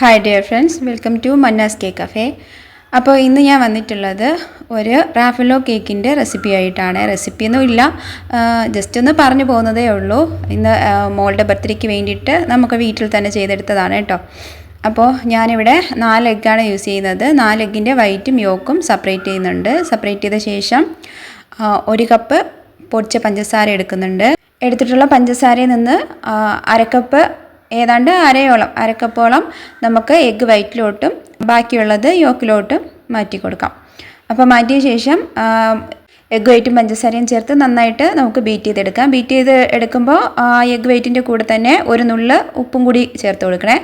Hi dear friends welcome to Mannas cake cafe അപ്പോൾ ഇന്ന് ഞാൻ വന്നിട്ടുള്ളത് ഒരു റാഫലോ കേക്കിന്റെ റെസിപ്പി ആയിട്ടാണ്. റെസിപ്പി ഒന്നും ഇല്ല. ജസ്റ്റ് ഒന്ന് പറഞ്ഞു പോകുന്നതേ ഉള്ളൂ. ഇന്ന് മോളുടെ ബർത്ത്ഡേക്ക് വേണ്ടിയിട്ട് നമുക്ക് വീട്ടിൽ തന്നെ ചെയ്തെടുത്തതാണ് കേട്ടോ. അപ്പോൾ ഞാനിവിടെ നാല് എഗ്ഗാണ് യൂസ് ചെയ്യുന്നത്. നാല് എഗ്ഗിന്റെ വൈറ്റും യോക്കും സെപ്പറേറ്റ് ചെയ്യുന്നുണ്ട്. സെപ്പറേറ്റ് ചെയ്ത ശേഷം ഒരു കപ്പ് പൊടിച്ച പഞ്ചസാര എടുക്കുന്നുണ്ട്. എടുത്തിട്ടുള്ള പഞ്ചസാരയിൽ നിന്ന് അരക്കപ്പ് ഏതാണ്ട് അരയോളം അരക്കപ്പോളം നമുക്ക് എഗ്ഗ് വൈറ്റിലോട്ടും ബാക്കിയുള്ളത് യോക്കിലോട്ടും മാറ്റി കൊടുക്കാം. അപ്പോൾ മാറ്റിയ ശേഷം എഗ്ഗ് വൈറ്റും പഞ്ചസാരയും ചേർത്ത് നന്നായിട്ട് നമുക്ക് ബീറ്റ് ചെയ്തെടുക്കാം. ബീറ്റ് ചെയ്ത് എടുക്കുമ്പോൾ എഗ്ഗ് വൈറ്റിന്റെ കൂടെ തന്നെ ഒരു നുള്ള് ഉപ്പും കൂടി ചേർത്ത് കൊടുക്കണേ.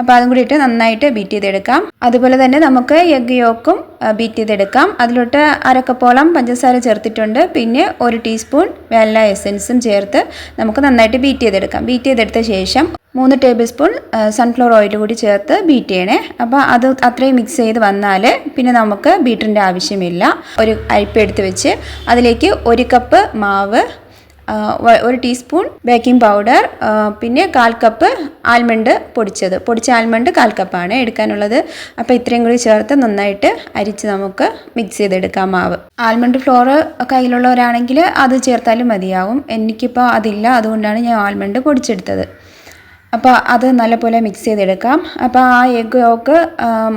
അപ്പോൾ അതും കൂടി ഇട്ട് നന്നായിട്ട് ബീറ്റ് ചെയ്തെടുക്കാം. അതുപോലെ തന്നെ നമുക്ക് എഗ് യോക്കും ബീറ്റ് ചെയ്തെടുക്കാം. അതിലോട്ട് അരക്കപ്പോളം പഞ്ചസാര ചേർത്തിട്ടുണ്ട്. പിന്നെ ഒരു ടീസ്പൂൺ വെല്ല എസൻസും ചേർത്ത് നമുക്ക് നന്നായിട്ട് ബീറ്റ് ചെയ്തെടുക്കാം. ബീറ്റ് ചെയ്തെടുത്ത ശേഷം മൂന്ന് ടേബിൾ സ്പൂൺ സൺഫ്ലവർ ഓയിൽ കൂടി ചേർത്ത് ബീറ്റ് ചെയ്യണേ. അപ്പോൾ അത് അത്രയും മിക്സ് ചെയ്ത് വന്നാൽ പിന്നെ നമുക്ക് ബീറ്ററിന്റെ ആവശ്യമില്ല. ഒരു അരിപ്പ് എടുത്ത് വെച്ച് അതിലേക്ക് ഒരു കപ്പ് മാവ് ഒരു ടീസ്പൂൺ ബേക്കിംഗ് പൗഡർ പിന്നെ കാൽ കപ്പ് ആൽമണ്ട് പൊടിച്ചത്. പൊടിച്ച ആൽമണ്ട് കാൽ കപ്പാണ് എടുക്കാനുള്ളത്. അപ്പോൾ ഇത്രയും കൂടി ചേർത്ത് നന്നായിട്ട് അരിച്ച് നമുക്ക് മിക്സ് ചെയ്തെടുക്കാം മാവ്. ആൽമണ്ട് ഫ്ലോർ കയ്യിലുള്ളവരാണെങ്കിൽ അത് ചേർത്താലും മതിയാവും. എനിക്കിപ്പോൾ അതില്ല. അതുകൊണ്ടാണ് ഞാൻ ആൽമണ്ട് പൊടിച്ചെടുത്തത്. അപ്പോൾ അത് നല്ലപോലെ മിക്സ് ചെയ്തെടുക്കാം. അപ്പോൾ ആ എഗ്ഗ് ഒക്കെ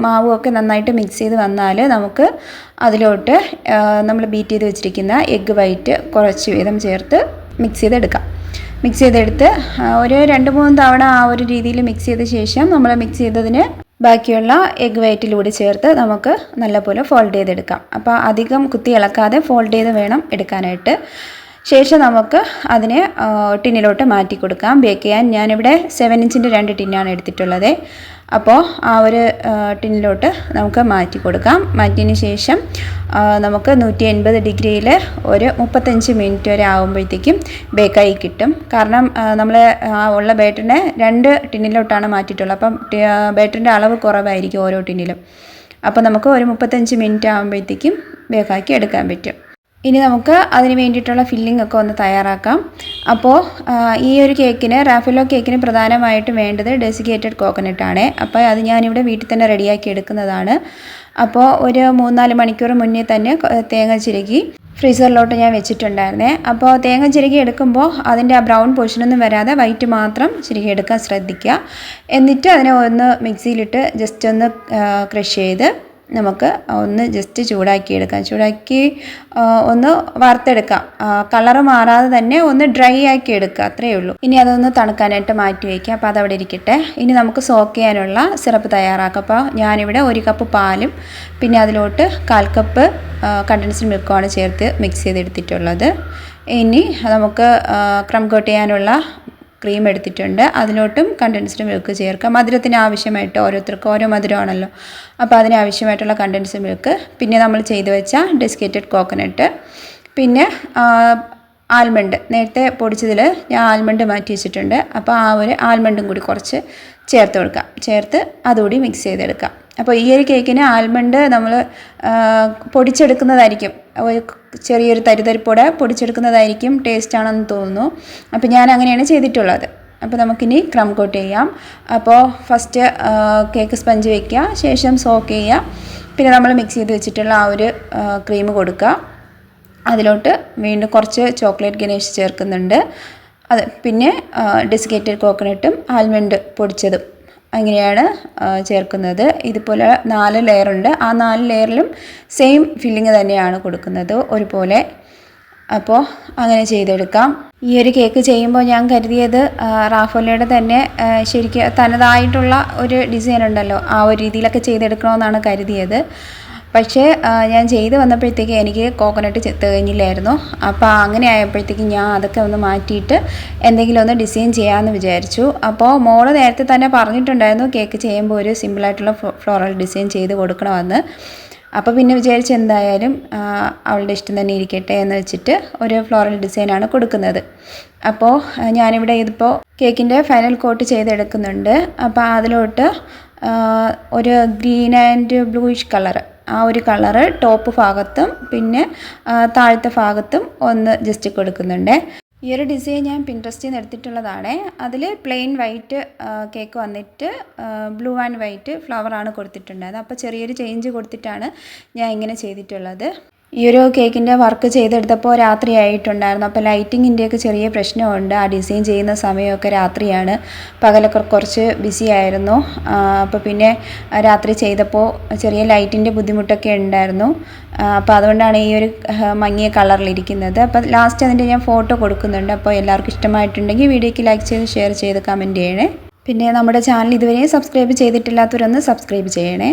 മാവും ഒക്കെ നന്നായിട്ട് മിക്സ് ചെയ്ത് വന്നാൽ നമുക്ക് അതിലോട്ട് നമ്മൾ ബീറ്റ് ചെയ്ത് വെച്ചിരിക്കുന്ന എഗ്ഗ് വൈറ്റ് കുറച്ച് വീതം ചേർത്ത് മിക്സ് ചെയ്തെടുക്കാം. മിക്സ് ചെയ്തെടുത്ത് ഒരു രണ്ട് മൂന്ന് തവണ ആ ഒരു രീതിയിൽ മിക്സ് ചെയ്ത ശേഷം നമ്മൾ മിക്സ് ചെയ്തതിന് ബാക്കിയുള്ള എഗ്ഗ് വൈറ്റിലൂടെ ചേർത്ത് നമുക്ക് നല്ലപോലെ ഫോൾഡ് ചെയ്തെടുക്കാം. അപ്പോൾ അധികം കുത്തി ഇളക്കാതെ ഫോൾഡ് ചെയ്ത് വേണം എടുക്കാനായിട്ട്. ശേഷം നമുക്ക് അതിനെ ടിന്നിലോട്ട് മാറ്റി കൊടുക്കാം. ബേക്ക് ചെയ്യാൻ ഞാനിവിടെ സെവൻ ഇഞ്ചിന്റെ രണ്ട് ടിന്നാണ് എടുത്തിട്ടുള്ളത്. അപ്പോൾ ആ ഒരു ടിന്നിലോട്ട് നമുക്ക് മാറ്റി കൊടുക്കാം. മാറ്റിയതിന് ശേഷം നമുക്ക് നൂറ്റി എൺപത് ഡിഗ്രിയിൽ ഒരു മുപ്പത്തഞ്ച് മിനിറ്റ് വരെ ആകുമ്പോഴത്തേക്കും ബേക്കായി കിട്ടും. കാരണം നമ്മൾ ഉള്ള ബാറ്ററിനെ രണ്ട് ടിന്നിലോട്ടാണ് മാറ്റിയിട്ടുള്ളത്. അപ്പം ബാറ്ററിന്റെ അളവ് കുറവായിരിക്കും ഓരോ ടിന്നിലും. അപ്പോൾ നമുക്ക് ഒരു മുപ്പത്തഞ്ച് മിനിറ്റ് ആകുമ്പോഴത്തേക്കും ബേക്കാക്കി എടുക്കാൻ പറ്റും. ഇനി നമുക്ക് അതിന് വേണ്ടിയിട്ടുള്ള ഫില്ലിംഗ് ഒക്കെ ഒന്ന് തയ്യാറാക്കാം. അപ്പോൾ ഈ ഒരു കേക്കിന് റാഫിലോ കേക്കിന് പ്രധാനമായിട്ടും വേണ്ടത് ഡെസിക്കേറ്റഡ് കോക്കനട്ട് ആണ്. അപ്പോൾ അത് ഞാനിവിടെ വീട്ടിൽ തന്നെ റെഡിയാക്കി എടുക്കുന്നതാണ്. അപ്പോൾ ഒരു മൂന്നാൽ മണിക്കൂർ മുന്നേ തന്നെ തേങ്ങ ചിരകി ഫ്രീസറിലോട്ട് ഞാൻ വെച്ചിട്ടുണ്ടായിരുന്നേ. അപ്പോൾ തേങ്ങ ചിരകി എടുക്കുമ്പോൾ അതിന്റെ ആ ബ്രൗൺ പോഷനൊന്നും വരാതെ വൈറ്റ് മാത്രം ചിരകി എടുക്കാൻ ശ്രദ്ധിക്കുക. എന്നിട്ട് അതിനെ ഒന്ന് മിക്സിയിലിട്ട് ജസ്റ്റ് ഒന്ന് ക്രഷ് ചെയ്ത് നമുക്ക് ഒന്ന് ജസ്റ്റ് ചൂടാക്കി എടുക്കാം ചൂടാക്കി ഒന്ന് വറുത്തെടുക്കാം. കളറ് മാറാതെ തന്നെ ഒന്ന് ഡ്രൈ ആക്കി എടുക്കുക അത്രയേ ഉള്ളൂ. ഇനി അതൊന്ന് തണുക്കാനായിട്ട് മാറ്റി വയ്ക്കാം അപ്പോൾ അതവിടെ ഇരിക്കട്ടെ. ഇനി നമുക്ക് സോക്ക് ചെയ്യാനുള്ള സിറപ്പ് തയ്യാറാക്കാം. അപ്പോൾ ഞാനിവിടെ ഒരു കപ്പ് പാലും പിന്നെ അതിലോട്ട് കാൽ കപ്പ് കണ്ടൻസ്ഡ് മിൽക്കുമാണ് ചേർത്ത് മിക്സ് ചെയ്തെടുത്തിട്ടുള്ളത്. ഇനി നമുക്ക് ക്രം കോട്ട് ചെയ്യാനുള്ള ക്രീം എടുത്തിട്ടുണ്ട്. അതിലോട്ടും കണ്ടൻസ്ഡ് മിൽക്ക് ചേർക്കാം മധുരത്തിന് ആവശ്യമായിട്ട് ഓരോരുത്തർക്കും ഓരോ മധുരമാണല്ലോ. അപ്പോൾ അതിനാവശ്യമായിട്ടുള്ള കണ്ടൻസ്ഡ് മിൽക്ക് പിന്നെ നമ്മൾ ചെയ്തു വെച്ച ഡെസ്കേറ്റഡ് കോക്കനട്ട് പിന്നെ ആൽമണ്ട് നേരത്തെ പൊടിച്ചതിൽ ഞാൻ ആൽമണ്ട് മാറ്റി വെച്ചിട്ടുണ്ട്. അപ്പോൾ ആ ഒരു ആൽമണ്ടും കൂടി കുറച്ച് ചേർത്ത് കൊടുക്കാം. ചേർത്ത് അതുകൂടി മിക്സ് ചെയ്തെടുക്കാം. അപ്പോൾ ഈ ഒരു കേക്കിന് ആൽമണ്ട് നമ്മൾ പൊടിച്ചെടുക്കുന്നതായിരിക്കും. ചെറിയൊരു തരിതരിപ്പോടെ പൊടിച്ചെടുക്കുന്നതായിരിക്കും ടേസ്റ്റ് ആണെന്ന് തോന്നുന്നു. അപ്പോൾ ഞാൻ അങ്ങനെയാണ് ചെയ്തിട്ടുള്ളത്. അപ്പോൾ നമുക്കിനി ക്രം കോട്ട് ചെയ്യാം. അപ്പോൾ ഫസ്റ്റ് കേക്ക് സ്പഞ്ച് വയ്ക്കുക ശേഷം സോക്ക് ചെയ്യുക പിന്നെ നമ്മൾ മിക്സ് ചെയ്ത് വെച്ചിട്ടുള്ള ആ ഒരു ക്രീം കൊടുക്കുക അതിലോട്ട് വീണ്ടും കുറച്ച് ചോക്ലേറ്റ് ഗണേഷ് ചേർക്കുന്നുണ്ട്. അത് പിന്നെ ഡെസിക്കേറ്റഡ് കോക്കനട്ടും ആൽമണ്ട് പൊടിച്ചതും. അങ്ങനെയാണ് ചേർക്കുന്നത്. ഇതുപോലെ നാല് ലെയറുണ്ട് ആ നാല് ലെയറിലും സെയിം ഫില്ലിങ് തന്നെയാണ് കൊടുക്കുന്നത് ഒരുപോലെ. അപ്പോൾ അങ്ങനെ ചെയ്തെടുക്കാം. ഈ ഒരു കേക്ക് ചെയ്യുമ്പോൾ ഞാൻ കരുതിയത് റാഫോലയുടെ തന്നെ ശരിക്കും തനതായിട്ടുള്ള ഒരു ഡിസൈൻ ഉണ്ടല്ലോ ആ ഒരു രീതിയിലൊക്കെ ചെയ്തെടുക്കണമെന്നാണ് കരുതിയത്. പക്ഷേ ഞാൻ ചെയ്ത് വന്നപ്പോഴത്തേക്ക് എനിക്ക് കോക്കനട്ട് തികഞ്ഞില്ലായിരുന്നു അപ്പോൾ അങ്ങനെ ആയപ്പോഴത്തേക്ക് ഞാൻ അതൊക്കെ ഒന്ന് മാറ്റിയിട്ട് എന്തെങ്കിലും ഒന്ന് ഡിസൈൻ ചെയ്യാമെന്ന് വിചാരിച്ചു. അപ്പോൾ മോൾ നേരത്തെ തന്നെ പറഞ്ഞിട്ടുണ്ടായിരുന്നു കേക്ക് ചെയ്യുമ്പോൾ ഒരു സിമ്പിളായിട്ടുള്ള ഫ്ലോറൽ ഡിസൈൻ ചെയ്ത് കൊടുക്കണമെന്ന്. അപ്പോൾ പിന്നെ വിചാരിച്ച് എന്തായാലും അവളുടെ ഇഷ്ടം തന്നെ ഇരിക്കട്ടെ എന്ന് വെച്ചിട്ട് ഒരു ഫ്ലോറൽ ഡിസൈനാണ് കൊടുക്കുന്നത്. അപ്പോൾ ഞാനിവിടെ ഇതിപ്പോൾ കേക്കിന്റെ ഫൈനൽ കോട്ട് ചെയ്തെടുക്കുന്നുണ്ട്. അപ്പോൾ അതിലോട്ട് ഒരു ഗ്രീൻ ആൻഡ് ബ്ലൂയിഷ് കളർ ആ ഒരു കളറ് ടോപ്പ് ഭാഗത്തും പിന്നെ താഴത്തെ ഭാഗത്തും ഒന്ന് ജസ്റ്റ് കൊടുക്കുന്നുണ്ട്. ഈ ഒരു ഡിസൈൻ ഞാൻ പിൻട്രസ്റ്റിൽ നിന്ന് എടുത്തിട്ടുള്ളതാണ്. അതിൽ പ്ലെയിൻ വൈറ്റ് കേക്ക് വന്നിട്ട് ബ്ലൂ ആൻഡ് വൈറ്റ് ഫ്ലവറാണ് കൊടുത്തിട്ടുണ്ടായത് അപ്പോൾ ചെറിയൊരു ചേഞ്ച് കൊടുത്തിട്ടാണ് ഞാൻ ഇങ്ങനെ ചെയ്തിട്ടുള്ളത്. ഈ ഒരു കേക്കിന്റെ വർക്ക് ചെയ്തെടുത്തപ്പോൾ രാത്രിയായിട്ടുണ്ടായിരുന്നു. അപ്പോൾ ലൈറ്റിങ്ങിന്റെയൊക്കെ ചെറിയ പ്രശ്നമുണ്ട്. ആ ഡിസൈൻ ചെയ്യുന്ന സമയമൊക്കെ രാത്രിയാണ്. പകലൊക്കെ കുറച്ച് ബിസി ആയിരുന്നു. അപ്പോൾ പിന്നെ രാത്രി ചെയ്തപ്പോൾ ചെറിയ ലൈറ്റിന്റെ ബുദ്ധിമുട്ടൊക്കെ ഉണ്ടായിരുന്നു. അപ്പോൾ അതുകൊണ്ടാണ് ഈ ഒരു മങ്ങിയ കളറിലിരിക്കുന്നത് അപ്പോൾ ലാസ്റ്റ് അതിന്റെ ഞാൻ ഫോട്ടോ കൊടുക്കുന്നുണ്ട്. അപ്പോൾ എല്ലാവർക്കും ഇഷ്ടമായിട്ടുണ്ടെങ്കിൽ വീഡിയോയ്ക്ക് ലൈക്ക് ചെയ്ത് ഷെയർ ചെയ്ത് കമന്റ് ചെയ്യണേ. പിന്നെ നമ്മുടെ ചാനൽ ഇതുവരെയും സബ്സ്ക്രൈബ് ചെയ്തിട്ടില്ലാത്തവരൊന്ന് സബ്സ്ക്രൈബ് ചെയ്യണേ.